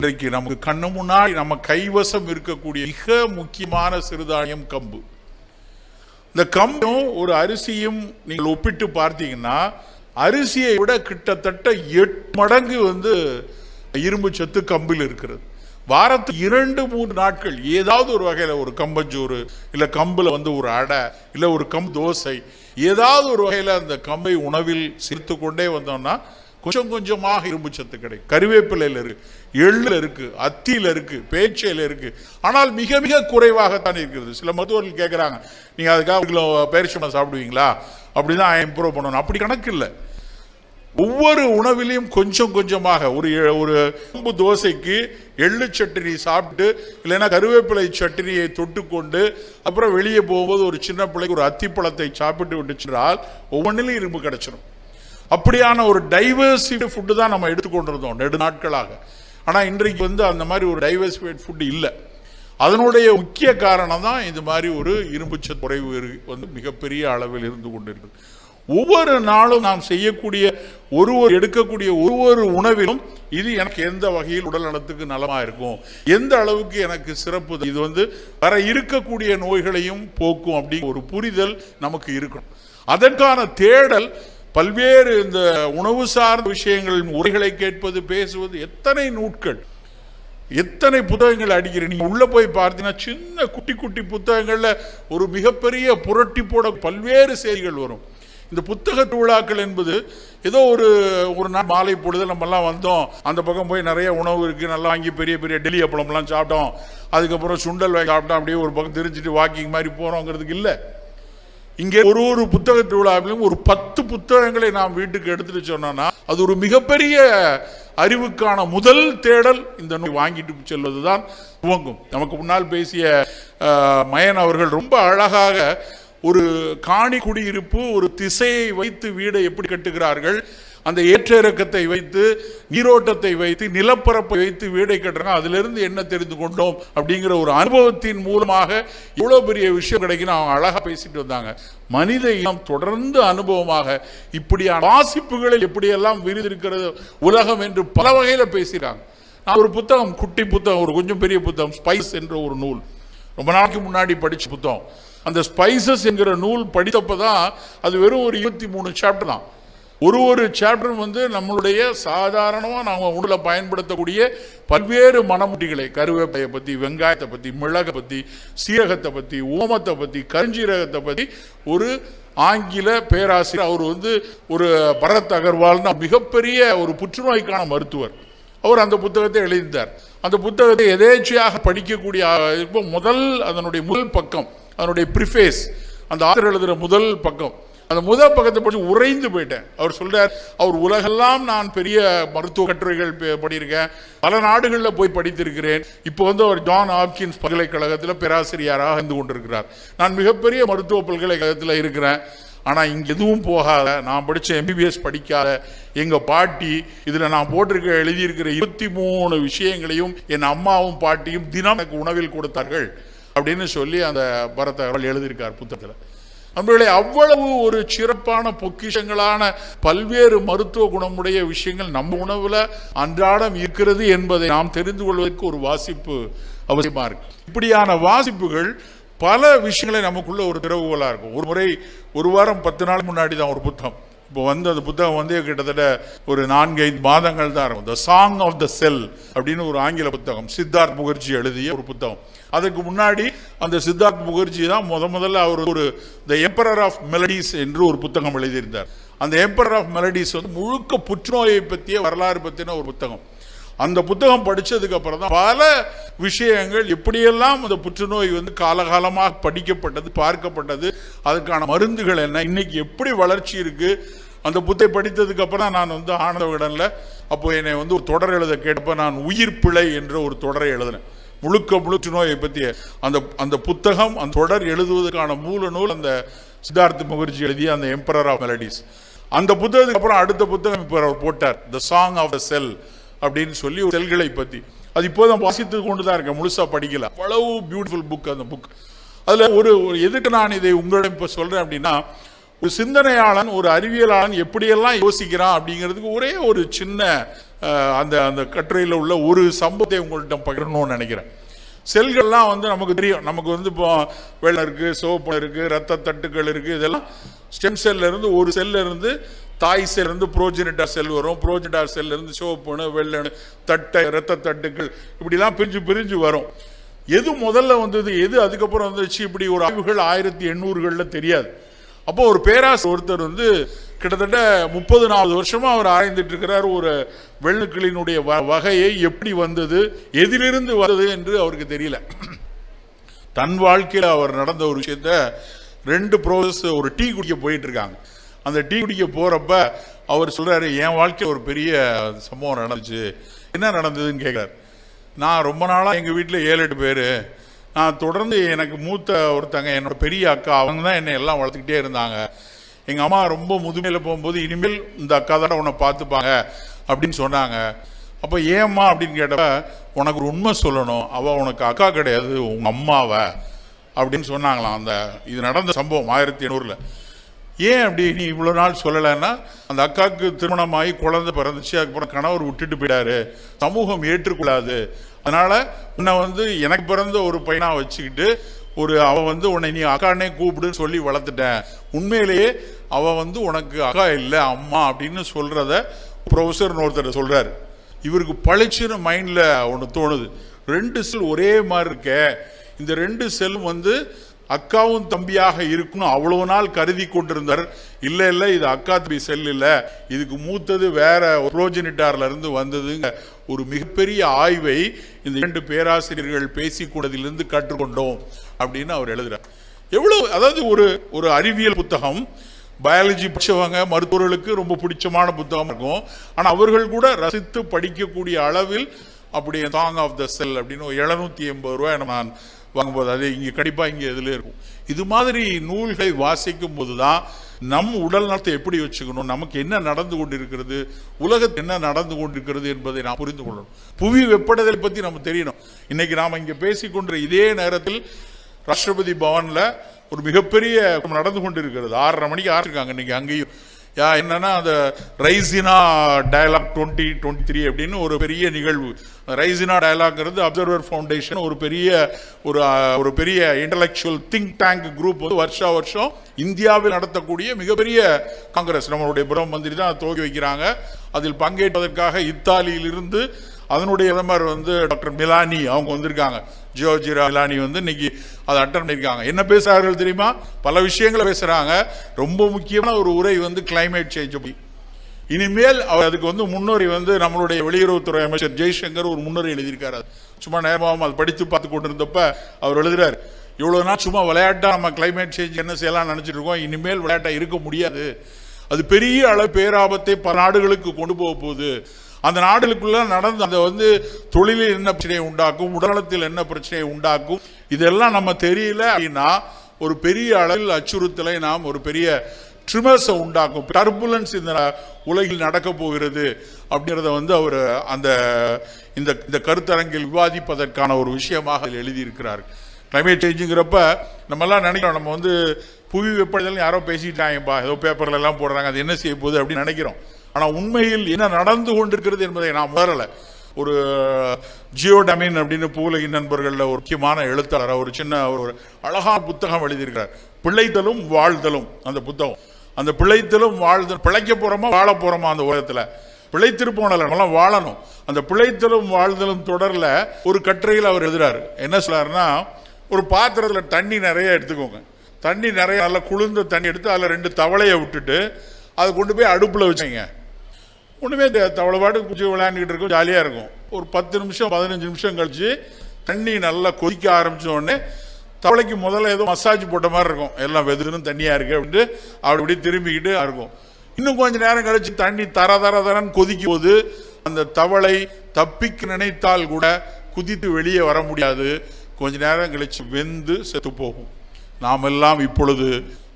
இன்றைக்கு நமக்கு கண்ணு முன்னாடி நம்ம கைவசம் இருக்கக்கூடிய மிக முக்கியமான சிறுதானியம் கம்பு. இந்த கம்பும் ஒரு அரிசியும் நீங்கள் ஒப்பிட்டு பார்த்தீங்கன்னா அரிசியை விட கிட்டத்தட்ட எட்டு மடங்கு வந்து இரும்பு சத்து கம்பில் இருக்கிறது. வாரத்துக்கு இரண்டு மூன்று நாட்கள் ஏதாவது ஒரு வகையில் ஒரு கம்பஞ்சோறு இல்லை கம்பில் வந்து ஒரு அடை இல்லை ஒரு கம்பு தோசை ஏதாவது ஒரு வகையில் அந்த கம்பை உணவில் சேர்த்து கொண்டே வந்தோம்னா கொஞ்சம் கொஞ்சமாக இரும்பு சத்து கிடைக்கும். கருவேப்பிலையில் இருக்குது எள்ளில் இருக்கு அத்தியில் இருக்கு பேச்சையில் இருக்கு. ஆனால் மிக மிக குறைவாகத்தான் இருக்கிறது. சில மருத்துவர்கள் கேட்குறாங்க நீங்கள் அதுக்காக ஒரு கிலோ பேரிச்சம்பழம் சாப்பிடுவீங்களா? அப்படின்னா இம்ப்ரூவ் பண்ணணும். அப்படி கணக்கு இல்லை. ஒவ்வொரு உணவிலையும் கொஞ்சம் கொஞ்சமாக ஒரு எ- ஒரு கும்பு தோசைக்கு எள்ளு சட்னி சாப்பிட்டு இல்லைன்னா கருவேப்பிலை சட்னியை தொட்டுக்கொண்டு அப்புறம் வெளியே போகும்போது ஒரு சின்ன பிள்ளைக்கு ஒரு அத்திப்பழத்தை சாப்பிட்டு விட்டுச்சுன்றால் ஒவ்வொன்றிலையும் இரும்பு கிடச்சிடும் அப்படியான ஒரு டைவர்சிட்டி ஃபுட்டு தான் நம்ம எடுத்துக்கொண்டிருந்தோம் நெடு நாட்களாக ஆனால் இன்றைக்கு வந்து அந்த மாதிரி ஒரு டைவர்சிஃபைட் ஃபுட் இல்லை. அதனுடைய முக்கிய காரணம் தான் இந்த மாதிரி ஒரு இரும்புச்ச குறைவு வந்து மிகப்பெரிய அளவில் இருந்து கொண்டிருக்கு ஒவ்வொரு நாளும் நாம் செய்யக்கூடிய ஒரு ஒரு எடுக்கக்கூடிய ஒரு ஒரு உணவிலும் இது எனக்கு எந்த வகையில் உடல் நலத்துக்கு நலமாக இருக்கும்? எந்த அளவுக்கு எனக்கு சிறப்பு? இது வந்து வர இருக்கக்கூடிய நோய்களையும் போக்கும் அப்படிங்கிற ஒரு புரிதல் நமக்கு இருக்கணும். அதற்கான தேடல் பல்வேறு இந்த உணவு சார்ந்த விஷயங்கள் உரைகளை கேட்பது பேசுவது எத்தனை நூட்கள் எத்தனை புத்தகங்கள் அடிக்கிறேன் நீங்கள் உள்ள போய் பார்த்தீங்கன்னா சின்ன குட்டி குட்டி புத்தகங்களில் ஒரு மிகப்பெரிய புரட்டி போட பல்வேறு செய்திகள் வரும். இந்த புத்தக திருவிழாக்கள் என்பது ஏதோ ஒரு ஒரு நாள் மாலை பொழுது நம்மலாம் வந்தோம். அந்த பக்கம் போய் நிறைய உணவு இருக்கு. நல்லா வாங்கி பெரிய பெரிய டெல்லி அப்பளம்லாம் சாப்பிட்டோம். அதுக்கப்புறம் சுண்டல் வாங்கி சாப்பிட்டோம். அப்படியே ஒரு பக்கம் தெரிஞ்சுட்டு வாக்கிங் மாதிரி போகிறோங்கிறதுக்கு இல்லை. இங்கே ஒரு ஒரு புத்தக திருவிழாவிலும் ஒரு பத்து புத்தகங்களை நாம் வீட்டுக்கு எடுத்துட்டு சொன்னோம்னா அது ஒரு மிகப்பெரிய அறிவுக்கான முதல் தேடல். இந்த நோய் வாங்கிட்டு செல்வது தான் துவங்கும். நமக்கு முன்னால் பேசிய மயன் அவர்கள் ரொம்ப அழகாக ஒரு காணி குடியிருப்பு ஒரு திசையை வைத்து வீடை எப்படி கட்டுகிறார்கள் அந்த ஏற்ற இறக்கத்தை வைத்து நீரோட்டத்தை வைத்து நிலப்பரப்பை வைத்து வீடை கட்டுறாங்க அதிலிருந்து என்ன தெரிந்து கொண்டோம் அப்படிங்கிற ஒரு அனுபவத்தின் மூலமாக இவ்வளோ பெரிய விஷயம் கிடைக்குன்னு அவங்க அழகாக பேசிட்டு வந்தாங்க. மனித இனம் தொடர்ந்து அனுபவமாக இப்படியான வாசிப்புகளில் எப்படியெல்லாம் விரிந்திருக்கிறது உலகம் என்று பல வகையில் பேசுகிறாங்க நான் ஒரு புத்தகம் குட்டி புத்தகம் ஒரு கொஞ்சம் பெரிய புத்தகம் ஸ்பைஸ் என்ற ஒரு நூல். ரொம்ப நாளைக்கு முன்னாடி படித்த புத்தகம். அந்த ஸ்பைசஸ் என்கிற நூல் படித்தப்ப தான் அது வெறும் ஒரு இருபத்தி மூணு சாப்டர் தான். ஒரு ஒரு சாப்டரும் வந்து நம்மளுடைய சாதாரணமாக நாம் உடலில் பயன்படுத்தக்கூடிய பல்வேறு மணமுட்டிகளை கருவேப்பையை பற்றி வெங்காயத்தை பற்றி மிளகை பற்றி சீரகத்தை பற்றி ஓமத்தை பற்றி கருஞ்சீரகத்தை பற்றி ஒரு ஆங்கில பேராசிரியர் அவர் வந்து ஒரு பரத் அகர்வால்னா மிகப்பெரிய ஒரு புற்றுநோய்க்கான மருத்துவர். அவர் அந்த புத்தகத்தை எழுதினார் அந்த புத்தகத்தை எதேச்சையாக படிக்கக்கூடிய இப்போ முதல் அதனுடைய முதல் பக்கம் அதனுடைய ப்ரிஃபேஸ் அந்த ஆத்தர் எழுதுகிற முதல் பக்கம் அந்த முதல் பக்கத்தை படிச்சு உறைந்து போயிட்டேன். அவர் சொல்றார் அவர் உலகெல்லாம் நான் பெரிய மருத்துவ கட்டுரைகள் படியிருக்கேன். பல நாடுகளில் போய் படித்திருக்கிறேன். இப்போ வந்து அவர் ஜான் ஆப்கின்ஸ் பல்கலைக்கழகத்தில் பேராசிரியராக இருந்து கொண்டிருக்கிறார். நான் மிகப்பெரிய மருத்துவ பல்கலைக்கழகத்தில் இருக்கிறேன். ஆனால் இங்கே எதுவும் போகாத நான் படித்த எம்பிபிஎஸ் படிக்காத எங்கள் பாட்டி இதில் நான் போட்டிருக்க எழுதியிருக்கிற இருபத்தி மூணு விஷயங்களையும் என் அம்மாவும் பாட்டியும் தினம் எனக்கு உணவில் கொடுத்தார்கள். அப்படின்னு சொல்லி அந்த பரத் அவர்கள் எழுதியிருக்கார் புத்தகத்தில். நம்மளுடைய அவ்வளவு ஒரு சிறப்பான பொக்கிஷங்களான பல்வேறு மருத்துவ குணமுடைய விஷயங்கள் நம்ம உணவுல அன்றாடம் இருக்கிறது என்பதை நாம் தெரிந்து கொள்வதற்கு ஒரு வாசிப்பு அவசியமா இருக்கு. இப்படியான வாசிப்புகள் பல விஷயங்களை நமக்குள்ள ஒரு திறவுகோலா இருக்கும். ஒரு முறை ஒரு வாரம் பத்து நாள் முன்னாடி தான் ஒரு புத்தகம். இப்போ வந்து அந்த புத்தகம் வந்து கிட்டத்தட்ட ஒரு நான்கு ஐந்து மாதங்கள் தான் இருக்கும். த சாங் ஆஃப் த செல் அப்படின்னு ஒரு ஆங்கில புத்தகம். சித்தார்த் முகர்ஜி எழுதிய ஒரு புத்தகம். அதுக்கு முன்னாடி அந்த சித்தார்த் முகர்ஜி தான் முத முதல்ல அவர் ஒரு த எம்பரர் ஆஃப் மெலடிஸ் என்று ஒரு புத்தகம் எழுதியிருந்தார். அந்த எம்பரர் ஆஃப் மெலடிஸ் வந்து முழுக்க புற்றுநோயை பற்றிய வரலாறு பற்றின ஒரு புத்தகம். அந்த புத்தகம் படித்ததுக்கு அப்புறம் தான் பல விஷயங்கள் எப்படியெல்லாம் அந்த புற்றுநோய் வந்து காலகாலமாக படிக்கப்பட்டது பார்க்கப்பட்டது. அதுக்கான மருந்துகள் என்ன? இன்னைக்கு எப்படி வளர்ச்சி இருக்குது அந்த புத்தை படித்ததுக்கு அப்புறம் தான் நான் வந்து ஆனந்த விடனில் அப்போ என்னை வந்து ஒரு தொடர் எழுத கேட்டப்ப நான் உயிர் பிழை என்ற ஒரு தொடரை எழுதினேன். முழுக்க முழுக்க நோயை பற்றிய அந்த அந்த புத்தகம் அந்த தொடர் எழுதுவதற்கான மூல நூல் அந்த சித்தார்த்த முகர்ஜி எழுதிய அந்த எம்பரர் ஆஃப் மெலடிஸ் அந்த புத்தகத்துக்கு அப்புறம் அடுத்த புத்தகம் இப்போ அவர் போட்டார். த சாங் ஆஃப் த செல் அப்படின்னு சொல்லி செல்களை பற்றி அது இப்போதான் வாசித்து கொண்டு தான் இருக்கேன் முழுசாக படிக்கல. அவ்வளவு பியூட்டிஃபுல் புக் அந்த புக் அதில் ஒரு ஒரு எதுக்கு நான் இதை உங்களிடம் இப்போ சொல்கிறேன் அப்படின்னா ஒரு சிந்தனையாளன் ஒரு அறிவியலாளன் எப்படியெல்லாம் யோசிக்கிறான் அப்படிங்கிறதுக்கு ஒரே ஒரு சின்ன அந்த அந்த கட்டுரையில் உள்ள ஒரு சம்பவத்தை உங்கள்கிட்ட பகிரணும்னு நினைக்கிறேன். செல்கள்லாம் வந்து நமக்கு தெரியும். நமக்கு வந்து இப்போ வெள்ளம் இருக்குது சோப்பு இருக்குது ரத்த தட்டுக்கள் இருக்குது இதெல்லாம் ஸ்டெம் செல்ல இருந்து ஒரு செல்லிருந்து தாய் செல் இருந்து புரோஜெனிட்டார் செல் வரும். புரோஜெனிட்டார் செல்ல இருந்து சிவப்புணு வெள்ளணு தட்டை ரத்த தட்டுக்கள் இப்படிலாம் பிரிஞ்சு பிரிஞ்சு வரும். எது முதல்ல வந்தது எது அதுக்கப்புறம் வந்துச்சு இப்படி ஒரு ஆய்வுகள் ஆயிரத்தி எண்ணூறுகளில் தெரியாது. அப்போ ஒரு பேராசிரியர் ஒருத்தர் வந்து கிட்டத்தட்ட முப்பது நாலு வருஷமா அவர் ஆராய்ந்துட்டு இருக்கிறார் ஒரு வெள்ளுக்களினுடைய வ- வகையை எப்படி வந்தது எதிலிருந்து வந்தது என்று அவருக்கு தெரியல. தன் வாழ்க்கையில் அவர் நடந்த ஒரு விஷயத்த ரெண்டு ப்ரோசஸ் ஒரு டீ குடிக்க போயிட்டு இருக்காங்க. அந்த டீ குடிக்க போகிறப்ப அவர் சொல்கிறாரு என் வாழ்க்கையில் ஒரு பெரிய சம்பவம் நடந்துச்சு. என்ன நடந்ததுன்னு கேட்குறாரு நான் ரொம்ப நாளாக எங்கள் வீட்டில் ஏழு எட்டு பேர். நான் தொடர்ந்து எனக்கு மூத்த ஒருத்தங்க என்னோட பெரிய அக்கா அவங்க தான் என்னை எல்லாம் வளர்த்துக்கிட்டே இருந்தாங்க. எங்கள் அம்மா ரொம்ப முதுமையில் போகும்போது இனிமேல் இந்த அக்கா தான் உன்னை பார்த்துப்பாங்க அப்படின்னு சொன்னாங்க. அப்போ ஏம்மா? அப்படின்னு கேட்டப்ப உனக்கு ஒரு உண்மை சொல்லணும். அவள் உனக்கு அக்கா கிடையாது உங்கள் அம்மாவை. அப்படின்னு சொன்னாங்களாம். அந்த இது நடந்த சம்பவம் ஆயிரத்தி எண்ணூறில். ஏன் அப்படி நீ இவ்வளோ நாள் சொல்லலைன்னா அந்த அக்காவுக்கு திருமணமாகி குழந்தை பிறந்துச்சு அதுக்கப்புறம் கணவர் விட்டுட்டு போயிடாரு சமூகம் ஏற்றுக்கூடாது அதனால் உன்னை வந்து எனக்கு பிறந்த ஒரு பையனாக வச்சுக்கிட்டு ஒரு அவன் வந்து உன்னை நீ அக்கானே கூப்பிடுன்னு சொல்லி வளர்த்துட்டேன். உண்மையிலேயே அவன் வந்து உனக்கு அக்கா இல்லை அம்மா அப்படின்னு சொல்கிறத ப்ரொஃபஸர்னு ஒருத்தர் சொல்கிறார் இவருக்கு பளிச்சுன்னு மைண்டில் ஒன்று தோணுது. ரெண்டு செல் ஒரே மாதிரி இருக்க. இந்த ரெண்டு செல்லும் வந்து அக்காவும் தம்பியாக இருக்கணும். அவ்வளவு நாள் கருதி கொண்டிருந்தார். இல்லை இல்லை இது அக்கா தம்பி செல் இல்லை. இதுக்கு மூத்தது வேற புரோஜனிட்டார்ல இருந்து வந்ததுங்க. ஒரு மிகப்பெரிய ஆய்வை இந்த இரண்டு பேராசிரியர்கள் பேசிக்கூடதிலிருந்து கற்றுக்கொண்டோம் அப்படின்னு அவர் எழுதுறார். எவ்வளவு அதாவது ஒரு ஒரு அறிவியல் புத்தகம் பயாலஜி படித்தவங்க மருத்துவர்களுக்கு ரொம்ப பிடிச்சமான புத்தகம் இருக்கும். ஆனால் அவர்கள் கூட ரசித்து படிக்கக்கூடிய அளவில் அப்படி சாங் ஆஃப் த செல் அப்படின்னு எழுநூத்தி எண்பது ரூபாய் நான் வாங்கும்போது அது இங்கே கண்டிப்பாக இங்கே இதில் இருக்கும். இது மாதிரி நூல்களை வாசிக்கும் போது தான் நம் உடல் நலத்தை எப்படி வச்சுக்கணும் நமக்கு என்ன நடந்து கொண்டிருக்கிறது உலகத்தில் என்ன நடந்து கொண்டிருக்கிறது என்பதை நாம் புரிந்து கொள்ளணும். புவி வெப்படைதலை பற்றி நம்ம தெரியணும். இன்னைக்கு நாம் இங்கே பேசிக்கொண்ட இதே நேரத்தில் ராஷ்டிரபதி பவனில் ஒரு மிகப்பெரிய நடந்து கொண்டிருக்கிறது. ஆறரை மணிக்கு ஆரம்பிச்சிருக்காங்க. இன்னைக்கு அங்கேயும் யா என்னன்னா அந்த Raisina dialogue twenty twenty three அப்படின்னு ஒரு பெரிய நிகழ்வு. ரைசினா டயலாக்ங்கிறது அப்சர்வர் ஃபவுண்டேஷன் ஒரு பெரிய ஒரு ஒரு பெரிய இன்டலெக்சுவல் திங்க் டேங்க் குரூப் வந்து வருஷா வருஷம் இந்தியாவில் நடத்தக்கூடிய மிகப்பெரிய காங்கிரஸ் நம்மளுடைய பிரதம மந்திரி தான் துவக்கி வைக்கிறாங்க. அதில் பங்கேற்பதற்காக இத்தாலியிலிருந்து அதனுடைய பிரதமர் வந்து டாக்டர் மிலானி அவங்க வந்திருக்காங்க. ஜியோஜிரா மிலானி வந்து இன்னைக்கு அதை அட்டன் பண்ணியிருக்காங்க. என்ன பேசுறார்கள் தெரியுமா? பல விஷயங்களை பேசுகிறாங்க ரொம்ப முக்கியமான ஒரு உரை வந்து கிளைமேட் சேஞ்ச் அப்படி இனிமேல் அவர் அதுக்கு வந்து முன்னுரை வந்து நம்மளுடைய வெளியுறவுத்துறை அமைச்சர் ஜெய்சங்கர் ஒரு முன்னுரை எழுதியிருக்காரு. சும்மா நேரமாகவும் அது படித்து பார்த்து கொண்டிருந்தப்ப அவர் எழுதுறாரு. இவ்வளோ நாள் சும்மா விளையாட்டா நம்ம கிளைமேட் சேஞ்ச் என்ன செய்யலாம்னு நினச்சிட்டு இருக்கோம். இனிமேல் விளையாட்டாக இருக்க முடியாது. அது பெரிய அளவு பேராபத்தை பல நாடுகளுக்கு கொண்டு போக போகுது. அந்த நாடுகளுக்குள்ள நடந்து அந்த வந்து தொழிலில் என்ன பிரச்சனையை உண்டாக்கும் உடல்நலத்தில் என்ன பிரச்சனையை உண்டாக்கும் இதெல்லாம் நம்ம தெரியல அப்படின்னா ஒரு பெரிய அளவில் அச்சுறுத்தலை நாம் ஒரு பெரிய ட்ரிமர்ஸை உண்டாக்கும். டர்புலன்ஸ் இந்த உலகில் நடக்க போகிறது அப்படிங்கிறத வந்து அவர் அந்த இந்த இந்த கருத்தரங்கில் விவாதிப்பதற்கான ஒரு விஷயமாக அதில் எழுதியிருக்கிறார். கிளைமேட் சேஞ்சுங்கிறப்ப நம்மெல்லாம் நினைக்கிறோம் நம்ம வந்து புவி வெப்படைதல் யாரோ பேசிட்டாங்கப்பா ஏதோ பேப்பர்ல எல்லாம் போடுறாங்க அது என்ன செய்ய போகுது அப்படின்னு நினைக்கிறோம். ஆனால் உண்மையில் என்ன நடந்து கொண்டிருக்கிறது என்பதை நாம் உணரலை. ஒரு ஜியோடமின் அப்படின்னு பூலகி நண்பர்களில் ஒரு முக்கியமான எழுத்தாளர் ஒரு சின்ன ஒரு அழகான புத்தகம் எழுதியிருக்கிறார். பிழைத்தலும் வாழ்தலும் அந்த புத்தகம். அந்த பிழைத்தலும் வாழ்தல் பிழைக்க போகிறோமா வாழ போகிறோமா அந்த உலகத்தில்? பிழைத்திருப்போனல நம்மளாம் வாழணும். அந்த பிழைத்தலும் வாழ்தலும் தொடரில் ஒரு கட்டுரையில் அவர் எழுதுறாரு. என்ன சொல்றாருன்னா ஒரு பாத்திரத்தில் தண்ணி நிறைய எடுத்துக்கோங்க. தண்ணி நிறைய நல்லா குளிர்ந்த தண்ணி எடுத்து அதில் ரெண்டு தவளையை விட்டுட்டு அதை கொண்டு போய் அடுப்பில் வச்சுங்க ஒன்றுமே தெரியாது. தவளை பாட்டு குச்சி விளையாண்டுக்கிட்டு இருக்கும். ஜாலியாக இருக்கும். ஒரு பத்து நிமிஷம் பதினஞ்சு நிமிஷம் கழிச்சு தண்ணி நல்லா கொதிக்க ஆரம்பித்தோடனே தவளைக்கு முதல்ல ஏதோ மசாஜ் போட்ட மாதிரி இருக்கும். எல்லாம் வெதுன்னு தண்ணியாக இருக்குது அப்படின்ட்டு அப்படி இப்படி திரும்பிக்கிட்டு இருக்கும். இன்னும் கொஞ்ச நேரம் கழிச்சு தண்ணி தர தர தரன்னு கொதிக்கும் போது அந்த தவளை தப்பிக்க நினைத்தால் கூட குதித்து வெளியே வர முடியாது. கொஞ்ச நேரம் கழிச்சு வெந்து செத்து போகும். நாம் எல்லாம் இப்பொழுது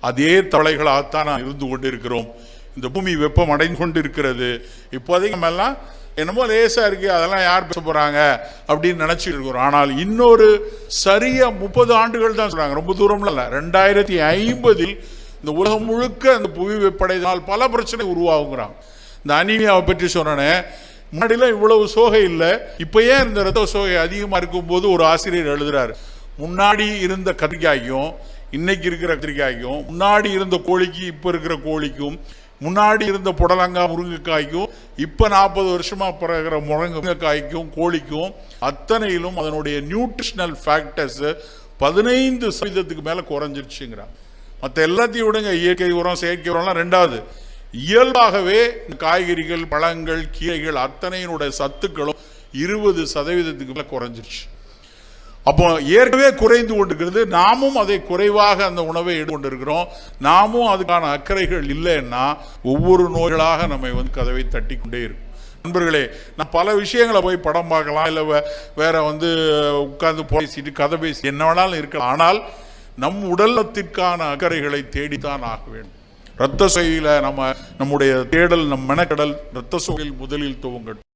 அதே தவளைகளாகத்தான் நாம் இருந்து கொண்டிருக்கிறோம். இந்த பூமி வெப்பம் அடைந்து கொண்டு இருக்கிறது இப்போதைக்கு நம்ம எல்லாம் என்னமோ லேசாக இருக்குது அதெல்லாம் யார் பேச போகிறாங்க அப்படின்னு நினச்சிட்டு இருக்கிறோம். ஆனால் இன்னொரு சரியா முப்பது ஆண்டுகள் தான் சொல்கிறாங்க ரொம்ப தூரம்ல இல்லை. ரெண்டாயிரத்தி ஐம்பதில் இந்த உலகம் முழுக்க அந்த புவி வெப்படைதனால் பல பிரச்சனை உருவாகுங்கிறாங்க. இந்த அனிமியாவை பற்றி சொன்னேன் முன்னாடிலாம் இவ்வளவு சோகை இல்லை. இப்போ ஏன் இந்த ரத்த சோகை அதிகமாக இருக்கும்போது ஒரு ஆசிரியர் எழுதுறாரு. முன்னாடி இருந்த கத்திரிக்காய்க்கும் இன்னைக்கு இருக்கிற கத்திரிக்காய்க்கும் முன்னாடி இருந்த கோழிக்கு இப்போ இருக்கிற கோழிக்கும் முன்னாடி இருந்த புடலங்காய் முருங்கைக்காய்க்கும் இப்போ நாற்பது வருஷமாக பிறகுற முருங்கைக்காய்க்கும் கோழிக்கும் அத்தனையிலும் அதனுடைய நியூட்ரிஷனல் ஃபேக்டர்ஸ் பதினைந்து சதவீதத்துக்கு மேலே குறைஞ்சிருச்சுங்கிறாங்க மற்ற எல்லாத்தையும் விடுங்க. இயற்கை உரம் செயற்கை உரம்லாம் ரெண்டாவது. இயல்பாகவே காய்கறிகள் பழங்கள் கீரைகள் அத்தனையினுடைய சத்துக்களும் இருபது சதவீதத்துக்கு மேலே குறைஞ்சிருச்சு. அப்போ ஏற்கனவே குறைந்து கொண்டிருக்கிறது. நாமும் அதை குறைவாக அந்த உணவை எடுத்துக்கொண்டிருக்கிறோம். நாமும் அதுக்கான அக்கறைகள் இல்லைன்னா ஒவ்வொரு நோய்களாக நம்மை வந்து கதவை தட்டி கொண்டே இருக்கும். நண்பர்களே நான் பல விஷயங்களை போய் படம் பார்க்கலாம். இல்லை வே- வேற வந்து உட்கார்ந்து பேசிட்டு கதை பேசி என்ன வேணாலும் இருக்கலாம். ஆனால் நம் உடலத்திற்கான அக்கறைகளை தேடித்தான் ஆக வேண்டும். இரத்த சுவையில் நம்ம நம்முடைய தேடல் நம் மெனக்கடல் இரத்த சுவையில் முதலில் துவங்கட்டும்.